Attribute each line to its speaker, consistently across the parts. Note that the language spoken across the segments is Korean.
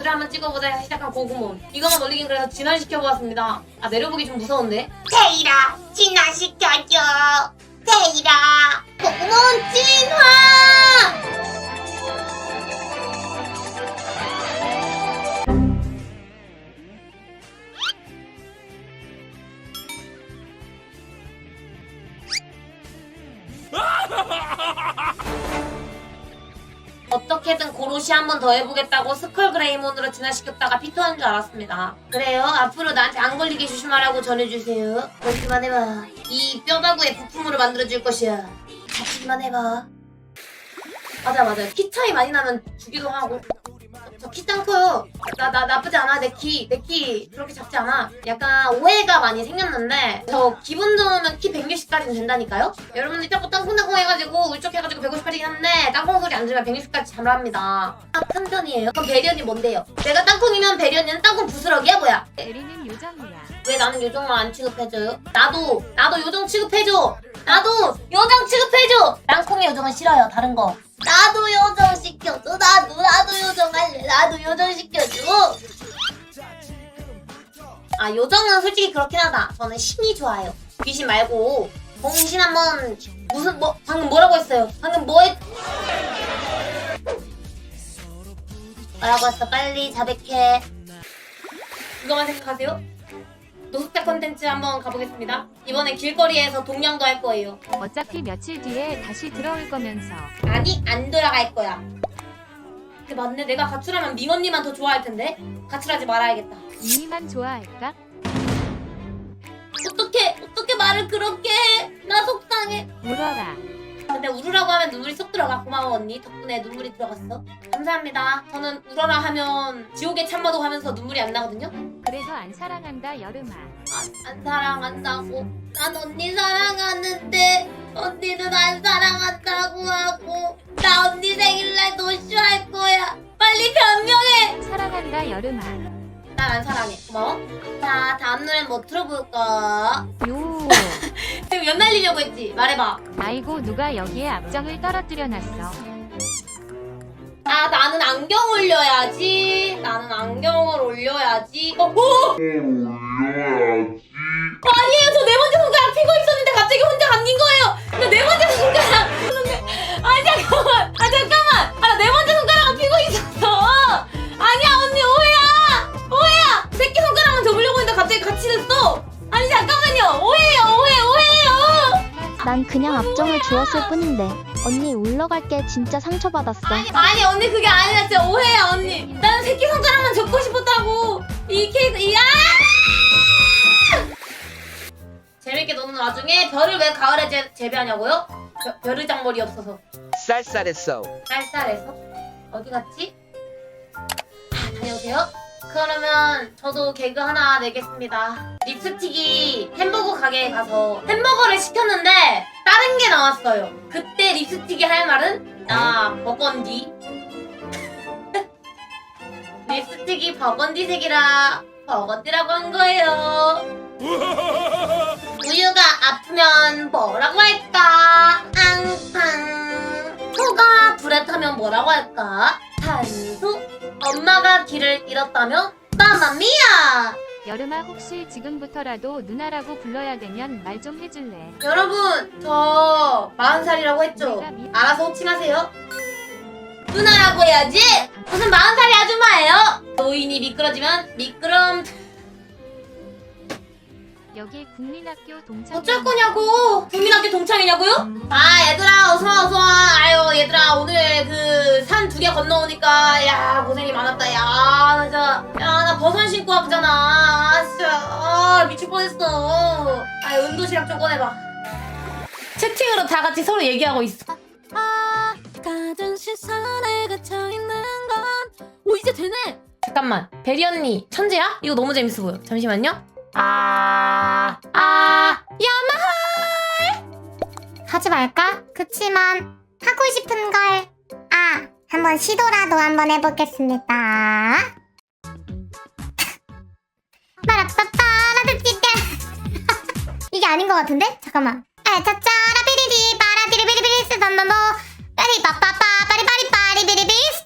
Speaker 1: 노트를 한번 찍어보자 시작한 고구몬 이거만 올리긴 그래서 진화시켜보았습니다. 아 내려보기 좀 무서운데?
Speaker 2: 테이라 진화시켜줘. 테이라.
Speaker 1: 고구몬 진화 어떻게든 고로시 한 번 더 해보겠다고 스컬 그레이몬으로 진화시켰다가 피터한 줄 알았습니다. 그래요? 앞으로 나한테 안 걸리게 조심하라고 전해주세요. 그렇게만 해봐. 이 뼈다구의 부품으로 만들어줄 것이야. 잡기만 해봐. 맞아 맞아. 키 차이 많이 나면 주기도 하고. 저 키 짱 커요. 나, 나 나쁘지 않아. 내 키. 내 키 그렇게 작지 않아. 약간 오해가 많이 생겼는데 저 기분 좋으면 키 160까지는 된다니까요? 여러분들이 자꾸 땅콩땅콩 해가지고 울적해가지고 158이긴 한데 땅콩 소리 안 들으면 160까지 잠을합니다. 큰 편이에요. 그럼 배련이 뭔데요? 내가 땅콩이면 배련이는 땅콩 부스러기야 뭐야?
Speaker 3: 대리는 요정이야.
Speaker 1: 왜 나는 요정을 안 취급해줘요? 나도 나도 요정 취급해줘. 나도 요정 취급해줘. 땅콩의 요정은 싫어요. 다른 거. 나도 요정 시켜줘. 나도 나도 요정 할래. 나도 요정 시켜줘. 아 요정은 솔직히 그렇긴 하다. 저는 신이 좋아요. 귀신 말고 공신 한번 무슨 뭐 방금 뭐라고 했어요? 방금 뭐 했? 뭐라고 했어? 빨리 자백해. 이거만 생각하세요? 노숙자 컨텐츠 한번 가보겠습니다. 이번에 길거리에서 동냥도 할 거예요.
Speaker 3: 어차피 며칠 뒤에 다시 들어올 거면서.
Speaker 1: 아니, 안 돌아갈 거야. 근데 맞네. 내가 가출하면 민언니만 더 좋아할 텐데. 가출하지 말아야겠다.
Speaker 3: 이미만 좋아할까?
Speaker 1: 어떻게, 어떻게 말을 그렇게 해? 나 속상해.
Speaker 3: 물어라.
Speaker 1: 근데 울으라고 하면 눈물이 쏙 들어가. 고마워, 언니. 덕분에 눈물이 들어갔어. 감사합니다. 저는 울어라 하면 지옥의 참마도 하면서 눈물이 안 나거든요.
Speaker 3: 그래서 안 사랑한다 여름아.
Speaker 1: 안, 안 사랑한다고. 난 언니 사랑하는데 언니는 안 사랑한다고 하고 나 언니 생일날 노쇼할 거야. 빨리 변명해.
Speaker 3: 사랑한다 여름아.
Speaker 1: 난 안 사랑해. 고마워. 자 다음 노래 뭐 들어볼까?
Speaker 3: 요.
Speaker 1: 지금 연 날리려고 했지. 말해봐.
Speaker 3: 아이고 누가 여기에 앞정을 떨어뜨려 놨어.
Speaker 1: 아 나는 안경 올려야지. 나는 안경을 올려야지. 어, 오! 아니에요. 저 네 번째 손가락 피고 있었는데 갑자기 혼자 감긴 거예요. 나 네 번째 손가락. 근데 아 잠깐만. 아 잠깐만. 아나네 번째 손가락을 피고 있었어. 아니야 언니 오해야. 오해야. 새끼 손가락만 접으려고 했는데 갑자기 같이 됐어. 아니 잠깐만요. 오해예요.
Speaker 4: 난 그냥 앞정을 주었을 뿐인데 언니 울러갈 게 진짜 상처받았어
Speaker 1: 아니 아니 언니 그게 아니라 진짜 오해야 언니. 나는 새끼 손가락만 접고 싶었다고. 이 케이스 이 아! 재밌게 노는 와중에 별을 왜 가을에 재, 재배하냐고요? 벼- 벼르장머리 없어서.
Speaker 5: 쌀쌀했어.
Speaker 1: 쌀쌀해서 어디 갔지? 아, 다녀오세요. 그러면 저도 개그 하나 내겠습니다. 립스틱이 햄버거 가게에 가서 햄버거를 시켰는데 다른 게 나왔어요. 그때 립스틱이 할 말은 나 버건디. 립스틱이 버건디색이라 버건디라고 한 거예요. 우유가 아프면 뭐라고 할까? 앙팡. 소가 불에 타면 뭐라고 할까? 탄소. 엄마가 길을 잃었다면 마마미야.
Speaker 3: 여름아 혹시 지금부터라도 누나라고 불러야 되면 말 좀 해줄래?
Speaker 1: 여러분 저 40살이라고 했죠? 알아서 호칭하세요. 누나라고 해야지. 무슨 40살이 아줌마예요? 노인이 미끄러지면 미끄럼
Speaker 3: 여기 국민학교 동창.
Speaker 1: 어쩔 거냐고 국민학교 동창이냐고요? 아 얘들아 어서와 어서 와 아유 얘들아 오늘 그 산 두 개 건너오니까 야 고생이 많았다 야나 진짜 야나 버선 신고 왔잖아 아 진짜 아 미칠 뻔했어 아 운동시락 좀 꺼내봐 채팅으로 다 같이 서로 얘기하고 있어
Speaker 6: 아, 가진 시선에 갇혀 있는 건. 오 이제 되네.
Speaker 1: 잠깐만 베리 언니 천재야? 이거 너무 재밌어 보여 잠시만요 아,
Speaker 2: 하지 말까? 그치만 하고 싶은 걸 아, 한번 시도라도 한번 해보겠습니다. 빠라빠빠라드띠띠 이게 아닌 것 같은데? 잠깐만. 아, 짜짜라 비리디 빠라디리비리비리 쓰던던도 빠리빠빠빠 빠리빠리빠리비리비 스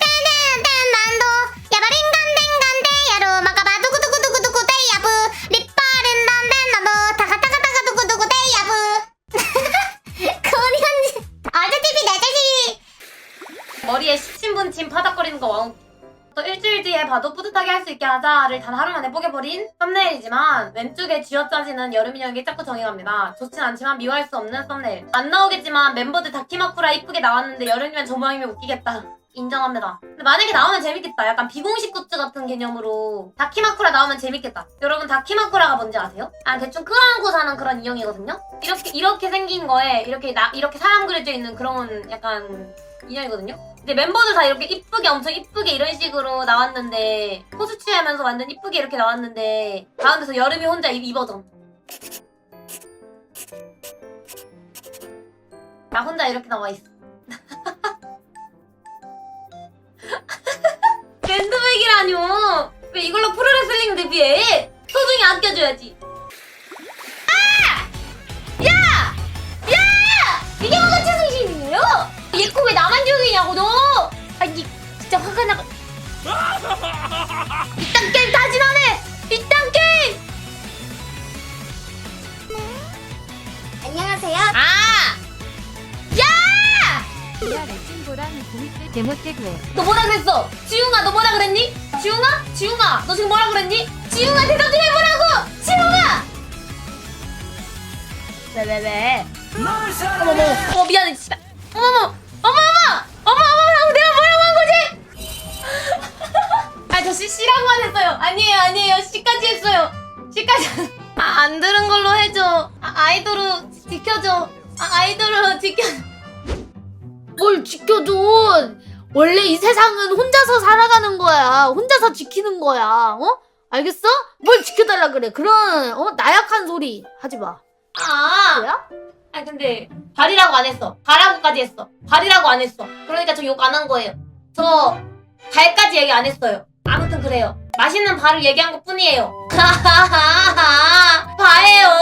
Speaker 1: 뿌듯하게 할 수 있게 하자를 단 하루 만에 뽀개버린 썸네일이지만 왼쪽에 쥐어짜지는 여름인형에게 자꾸 정해갑니다. 좋진 않지만 미워할 수 없는 썸네일. 안 나오겠지만 멤버들 다키마쿠라 이쁘게 나왔는데 여름이면 저 모양이면 웃기겠다. 인정합니다. 근데 만약에 나오면 재밌겠다. 약간 비공식 굿즈 같은 개념으로 다키마쿠라 나오면 재밌겠다. 여러분 다키마쿠라가 뭔지 아세요? 아 대충 끌어안고 사는 그런 인형이거든요. 이렇게 이렇게 생긴 거에 이렇게 나 이렇게 사람 그려져 있는 그런 약간 인형이거든요. 근데 멤버들 다 이렇게 이쁘게 엄청 이쁘게 이런 식으로 나왔는데 포즈 취하면서 완전 이쁘게 이렇게 나왔는데 가운데서 여름이 혼자 이, 이 버전. 나 혼자 이렇게 나와 있어. 밴드백이라뇨. 왜 이걸로 프로레슬링 데뷔해? 소중히 아껴줘야지. 얘거왜 나만 죽이냐고 너! 아니 진짜 화가 나가. 이딴 게임 다시 안해! 이딴 게임!
Speaker 2: 안녕하세요.
Speaker 1: 아!
Speaker 3: 야 레진보랑 공익대 데모태그에
Speaker 1: 너 뭐라 그랬어? 지웅아 너 뭐라 그랬니? 지웅아? 지웅아 너 지금 뭐라 그랬니? 지웅아 대답 좀 해보라고! 지웅아! 왜 왜 왜? 어머머 어머 미안해 진짜 어머머 아저 C라고만 했어요 아니에요 아니에요 C까지 했어요 C까지 아 안 들은 걸로 해줘 아, 아이돌로 지켜줘 아, 아이돌로 지켜줘
Speaker 6: 뭘 지켜줘 원래 이 세상은 혼자서 살아가는 거야 혼자서 지키는 거야 어? 알겠어? 뭘 지켜달라 그래 그런 어 나약한 소리 하지 마
Speaker 1: 아
Speaker 6: 뭐야?
Speaker 1: 아 근데 발이라고 안 했어. 발하고까지 했어. 발이라고 안 했어. 그러니까 저 욕 안 한 거예요. 저 발까지 얘기 안 했어요. 아무튼 그래요. 맛있는 발을 얘기한 것 뿐이에요. 바예요.